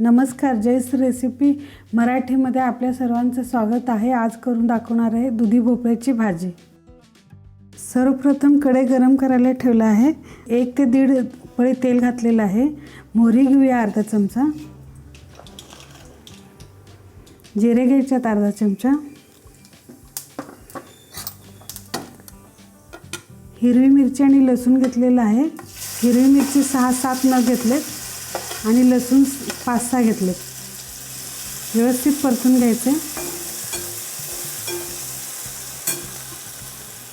नमस्कार जयस रेसिपी. मराठीमध्ये आपल्या सर्वांचं स्वागत आहे. आज करून दाखवणार आहे दुधी भोपळ्याची भाजी. सर्वप्रथम कढई गरम करायला ठेवलं आहे. एक ते दीड पळी तेल घातलेलं आहे. मोहरी घेऊया अर्धा चमचा. जिरे घ्यायच्यात अर्धा चमचा. हिरवी मिरची आणि लसूण घेतलेलं आहे. हिरवी मिरची सहा सात न घेतलेत. आणि लसूण पाच सहा घेतले. व्यवस्थित परतून घ्यायचे.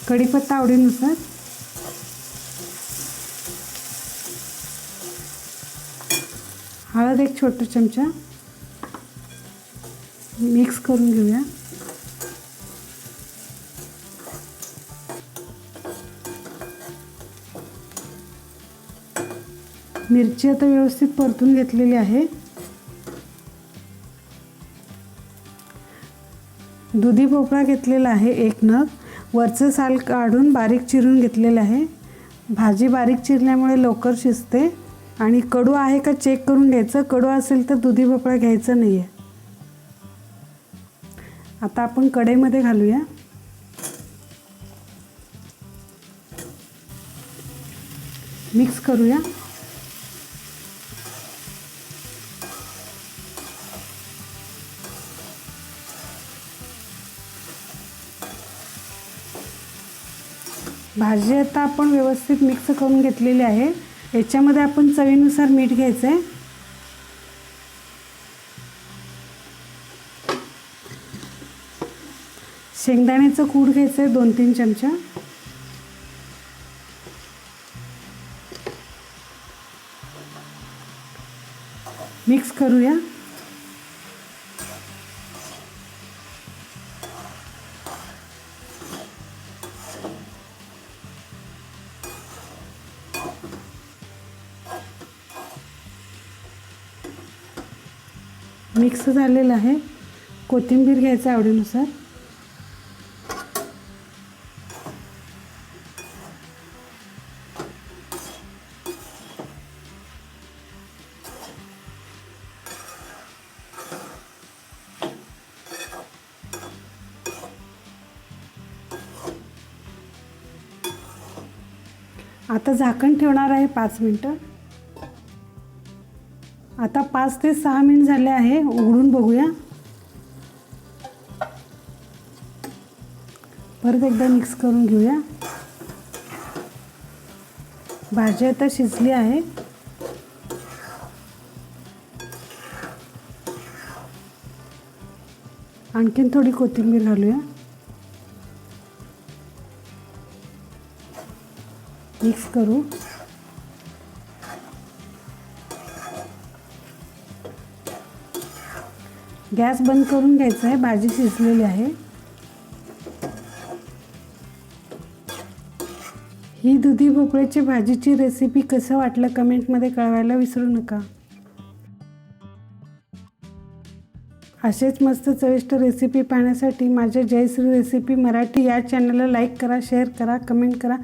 कढीपत्ता आवडीनुसार. हळद एक छोटा चमचा. मिक्स करून घेऊया. मिरची आता व्यवस्थित परतून घेतलेली आहे. दुधी भोपळा घेतलेला आहे एक नग. वरचं साल काढून बारीक चिरून घेतलेलं आहे. भाजी बारीक चिरल्यामुळे लवकर शिजते. आणि कडू आहे का चेक करून घ्यायचं? कडू असेल तर दुधी भोपळा घ्यायचा नाही आहे आता आपण कढईमध्ये घालूया. मिक्स करूया. भाजी आता आपण व्यवस्थित मिक्स करून घेतलेली आहे. याच्यामध्ये आपण चवीनुसार मीठ घ्यायचं आहे शेंगदाण्याचं कूड घ्यायचं आहे दोन तीन चमचा. मिक्स करूया. मिक्स झालेलं आहे. कोथिंबीर घ्यायचं आवडीनुसार. आता झाकण ठेवणार आहे पाच मिनटं. आता पाच ते सहा मिनिट झाले आहे. उघडून बघूया. परत एकदा मिक्स करून घेऊया. भाजी आता शिजली आहे. आणखीन थोडी कोथिंबीर घालूया. मिक्स करू. गॅस बंद करून घ्यायचा आहे. भाजी शिजलेली आहे. ही दुधी भोपळ्याची भाजीची रेसिपी कसं वाटलं कमेंटमध्ये कळवायला विसरू नका. असेच मस्त चविष्ट रेसिपी पाहण्यासाठी माझ्या जयश्री रेसिपी मराठी या चॅनलला लाईक करा शेअर करा कमेंट करा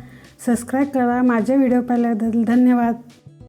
सबस्क्राईब करा. माझ्या व्हिडिओ पाहिल्याबद्दल धन्यवाद.